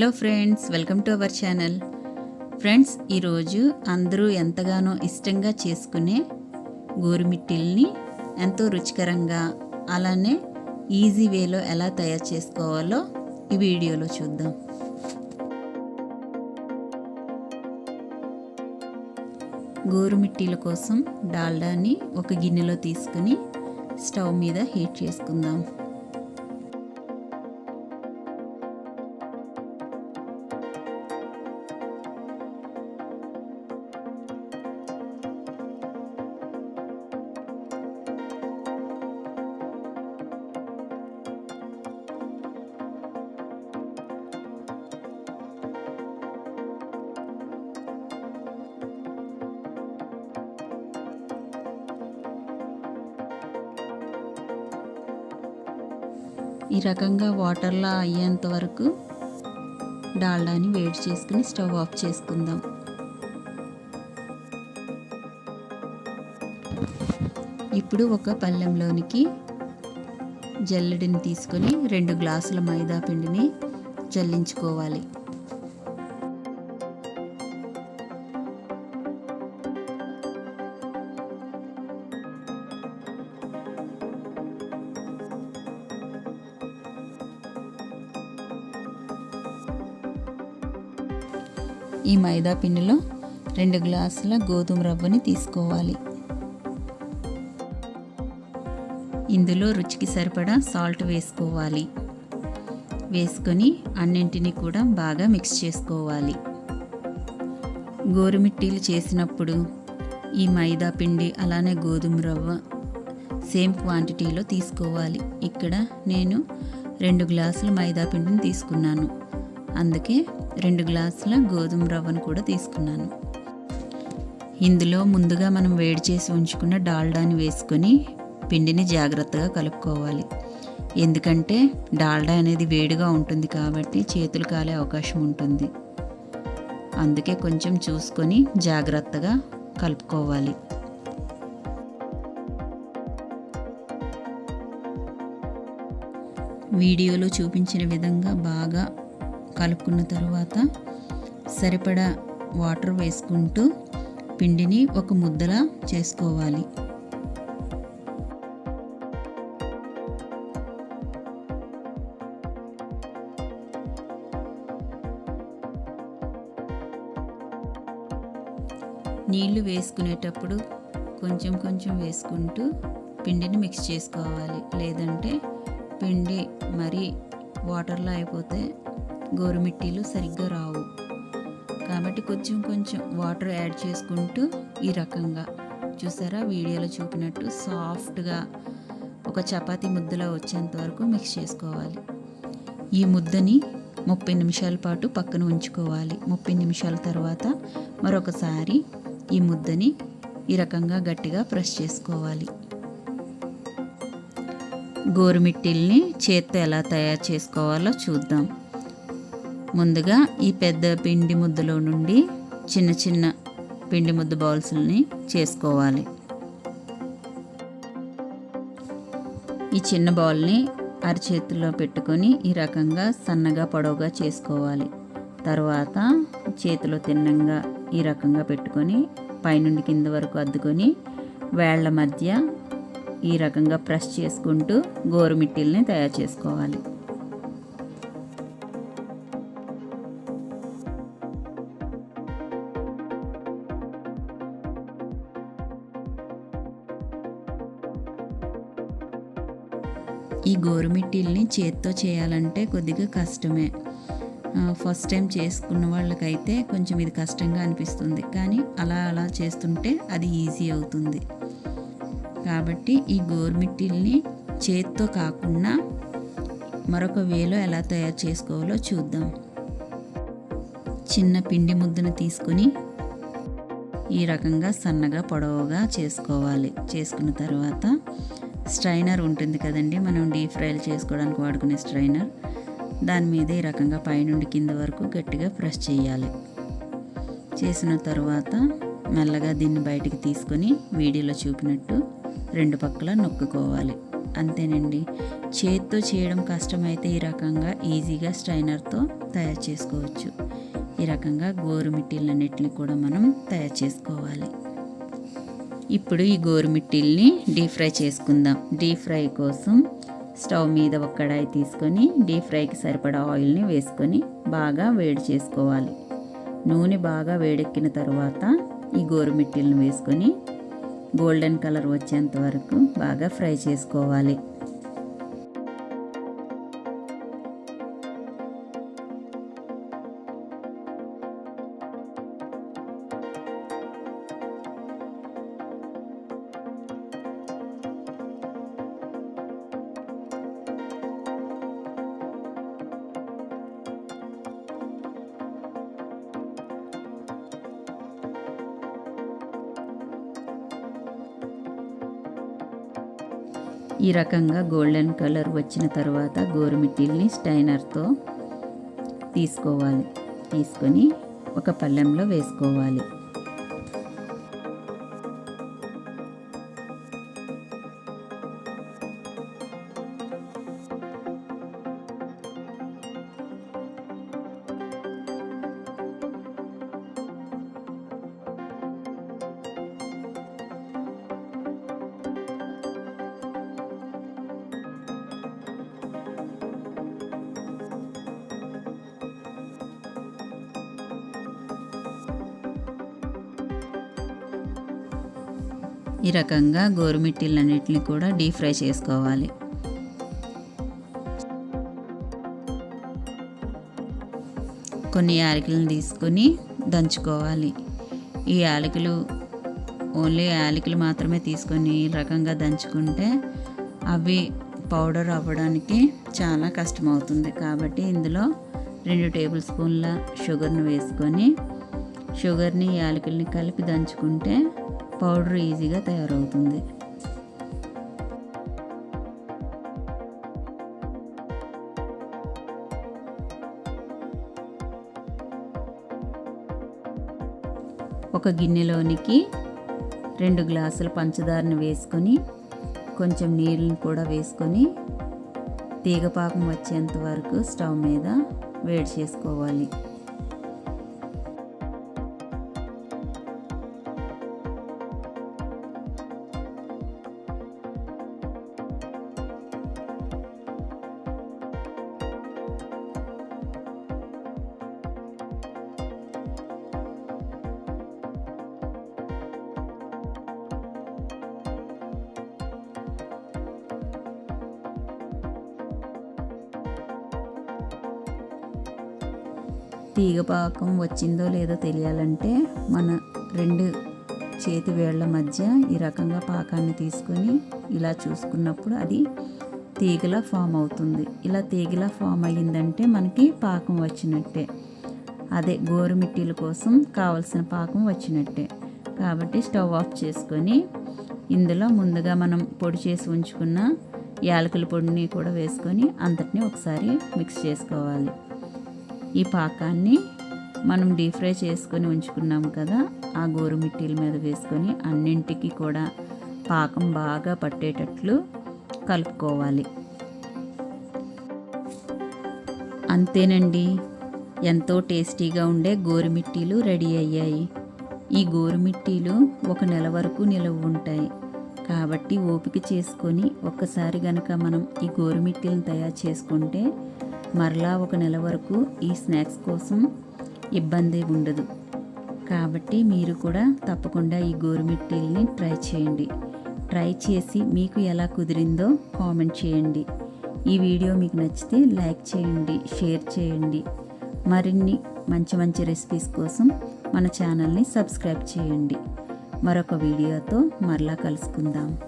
Hello friends welcome to our channel. Friends ఈరోజు అందరూ ఎంతగానో ఇష్టంగా చేసుకునే గోరుమిట్టిల్ని ఎంతో రుచికరంగా అలానే ఈజీ వేలో ఎలా తయారు చేసుకోవాలో ఈ వీడియోలో చూద్దాం. గోరుమిట్టీల కోసం డాల్డాని ఒక గిన్నెలో తీసుకుని స్టవ్ మీద హీట్ చేసుకుందాం. ఈ రకంగా వాటర్లో అయ్యేంత వరకు డాల్డాని వేడి చేసుకుని స్టవ్ ఆఫ్ చేసుకుందాం. ఇప్పుడు ఒక పళ్ళెంలోనికి జల్లెడిని తీసుకొని రెండు గ్లాసుల మైదా పిండిని జల్లించుకోవాలి. ఈ మైదా పిండిలో రెండు గ్లాసుల గోధుమ రవ్వని తీసుకోవాలి. ఇందులో రుచికి సరిపడా సాల్ట్ వేసుకోవాలి. వేసుకొని అన్నింటినీ కూడా బాగా మిక్స్ చేసుకోవాలి. గోరుమిట్టీలు చేసినప్పుడు ఈ మైదా పిండి అలానే గోధుమ రవ్వ సేమ్ క్వాంటిటీలో తీసుకోవాలి. ఇక్కడ నేను రెండు గ్లాసుల మైదా పిండిని తీసుకున్నాను. అందుకే రెండు గ్లాసుల గోధుమ రవ్వను కూడా తీసుకున్నాను. ఇందులో ముందుగా మనం వేడి చేసి ఉంచుకున్న డాల్డాని వేసుకొని పిండిని జాగ్రత్తగా కలుపుకోవాలి. ఎందుకంటే డాల్డా అనేది వేడిగా ఉంటుంది కాబట్టి చేతులు కాలే అవకాశం ఉంటుంది. అందుకే కొంచెం చూసుకొని జాగ్రత్తగా కలుపుకోవాలి. వీడియోలో చూపించిన విధంగా బాగా కలుపుకున్న తర్వాత సరిపడా వాటర్ వేసుకుంటూ పిండిని ఒక ముద్దలా చేసుకోవాలి. నీళ్ళు వేసుకునేటప్పుడు కొంచెం కొంచెం వేసుకుంటూ పిండిని మిక్స్ చేసుకోవాలి. లేదంటే పిండి మరీ వాటర్లో అయిపోతే గోరుమిట్టీలు సరిగ్గా రావు. కాబట్టి కొంచెం కొంచెం వాటర్ యాడ్ చేసుకుంటూ ఈ రకంగా. చూసారా? వీడియోలో చూపినట్టు సాఫ్ట్గా ఒక చపాతి ముద్దలో వచ్చేంత వరకు మిక్స్ చేసుకోవాలి. ఈ ముద్దని ముప్పై నిమిషాల పాటు పక్కన ఉంచుకోవాలి. ముప్పై నిమిషాల తర్వాత మరొకసారి ఈ ముద్దని ఈ రకంగా గట్టిగా ప్రెస్ చేసుకోవాలి. గోరుమిట్టిల్ని చేత్తో ఎలా తయారు చేసుకోవాలో చూద్దాం. ముందుగా ఈ పెద్ద పిండి ముద్దలో నుండి చిన్న చిన్న పిండి ముద్ద బౌల్స్ని చేసుకోవాలి. ఈ చిన్న బౌల్ని అరచేతిలో పెట్టుకొని ఈ రకంగా సన్నగా పొడవుగా చేసుకోవాలి. తర్వాత చేతిలో తిన్నంగా ఈ రకంగా పెట్టుకొని పైనుండి కింద వరకు అద్దుకొని వేళ్ళ మధ్య ఈ రకంగా ప్రెస్ చేసుకుంటూ గోరుమిట్టిల్ని తయారు చేసుకోవాలి. ఈ గోరుమిట్టిల్ని చేత్తో చేయాలంటే కొద్దిగా కష్టమే. ఫస్ట్ టైం చేసుకున్న వాళ్ళకైతే కొంచెం ఇది కష్టంగా అనిపిస్తుంది. కానీ అలా అలా చేస్తుంటే అది ఈజీ అవుతుంది. కాబట్టి ఈ గోరుమిట్టిల్ని చేత్తో కాకుండా మరొక వేలో ఎలా తయారు చేసుకోవాలో చూద్దాం. చిన్న పిండి ముద్దను తీసుకుని ఈ రకంగా సన్నగా పొడవుగా చేసుకోవాలి. చేసుకున్న తర్వాత స్ట్రైనర్ ఉంటుంది కదండి. మనం డీప్ ఫ్రైలు చేసుకోవడానికి వాడుకునే స్ట్రైనర్. దాని మీద ఈ రకంగా పైనుండి కింద వరకు గట్టిగా ప్రెస్ చేయాలి. చేసిన తర్వాత మెల్లగా దీన్ని బయటికి తీసుకొని వీడియోలో చూపినట్టు రెండు పక్కల నొక్కుకోవాలి. అంతేనండి. చేత్తో చేయడం కష్టమైతే ఈ రకంగా ఈజీగా స్ట్రైనర్తో తయారు చేసుకోవచ్చు. ఈ రకంగా గోరుమిట్టిలన్నిటిని కూడా మనం తయారు చేసుకోవాలి. ఇప్పుడు ఈ గోరుమిట్టిల్ని డీప్ ఫ్రై చేసుకుందాం. డీప్ ఫ్రై కోసం స్టవ్ మీద ఒక కడాయి తీసుకొని డీప్ ఫ్రైకి సరిపడా ఆయిల్ని వేసుకొని బాగా వేడి చేసుకోవాలి. నూనె బాగా వేడెక్కిన తర్వాత ఈ గోరుమిట్టిల్ని వేసుకొని గోల్డెన్ కలర్ వచ్చేంత వరకు బాగా ఫ్రై చేసుకోవాలి. ఈ రకంగా గోల్డెన్ కలర్ వచ్చిన తర్వాత గోరుమిట్టిల్ని స్టైనర్తో తీసుకోవాలి. తీసుకొని ఒక పళ్ళెంలో వేసుకోవాలి. ఈ రకంగా గోరుమిట్టిలన్నిటిని కూడా డీప్ ఫ్రై చేసుకోవాలి. కొన్ని యాలకులను తీసుకొని దంచుకోవాలి. ఈ యాలకులు ఓన్లీ యాలకులు మాత్రమే తీసుకొని ఈ రకంగా దంచుకుంటే అవి పౌడర్ అవ్వడానికి చాలా కష్టమవుతుంది. కాబట్టి ఇందులో రెండు టేబుల్ స్పూన్ల షుగర్ని వేసుకొని షుగర్ని యాలకుల్ని కలిపి దంచుకుంటే పౌడర్ ఈజీగా తయారవుతుంది. ఒక గిన్నెలోనికి రెండు గ్లాసుల పంచదారని వేసుకొని కొంచెం నీళ్ళని కూడా వేసుకొని తీగపాకం వచ్చేంత వరకు స్టవ్ మీద వేడి చేసుకోవాలి. తీగ పాకం వచ్చిందో లేదో తెలియాలంటే మన రెండు చేతి వేళ్ళ మధ్య ఈ రకంగా పాకాన్ని తీసుకొని ఇలా చూసుకున్నప్పుడు అది తీగలా ఫామ్ అవుతుంది. ఇలా తీగలా ఫామ్ అయ్యిందంటే మనకి పాకం వచ్చినట్టే. అదే గోరుమిట్టీల కోసం కావలసిన పాకం వచ్చినట్టే. కాబట్టి స్టవ్ ఆఫ్ చేసుకొని ఇందులో ముందుగా మనం పొడి చేసి ఉంచుకున్న యాలకుల పొడిని కూడా వేసుకొని అంతటిని ఒకసారి మిక్స్ చేసుకోవాలి. ఈ పాకాన్ని మనం డీప్ ఫ్రై చేసుకొని ఉంచుకున్నాం కదా ఆ గోరుమిట్టీల మీద వేసుకొని అన్నింటికి కూడా పాకం బాగా పట్టేటట్లు కలుపుకోవాలి. అంతేనండి ఎంతో టేస్టీగా ఉండే గోరుమిట్టీలు రెడీ అయ్యాయి. ఈ గోరుమిట్టీలు ఒక నెల వరకు నిలవ ఉంటాయి. కాబట్టి ఓపిక చేసుకొని ఒక్కసారి గనక మనం ఈ గోరుమిట్టీలను తయారు చేసుకుంటే మరలా ఒక నెల వరకు ఈ స్నాక్స్ కోసం ఇబ్బంది ఉండదు. కాబట్టి మీరు కూడా తప్పకుండా ఈ గోరుమిట్టీల్ని ట్రై చేయండి. ట్రై చేసి మీకు ఎలా కుదిరిందో కామెంట్ చేయండి. ఈ వీడియో మీకు నచ్చితే లైక్ చేయండి షేర్ చేయండి. మరిన్ని మంచి మంచి రెసిపీస్ కోసం మన ఛానల్ని సబ్స్క్రైబ్ చేయండి. మరొక వీడియోతో మరలా కలుసుకుందాం.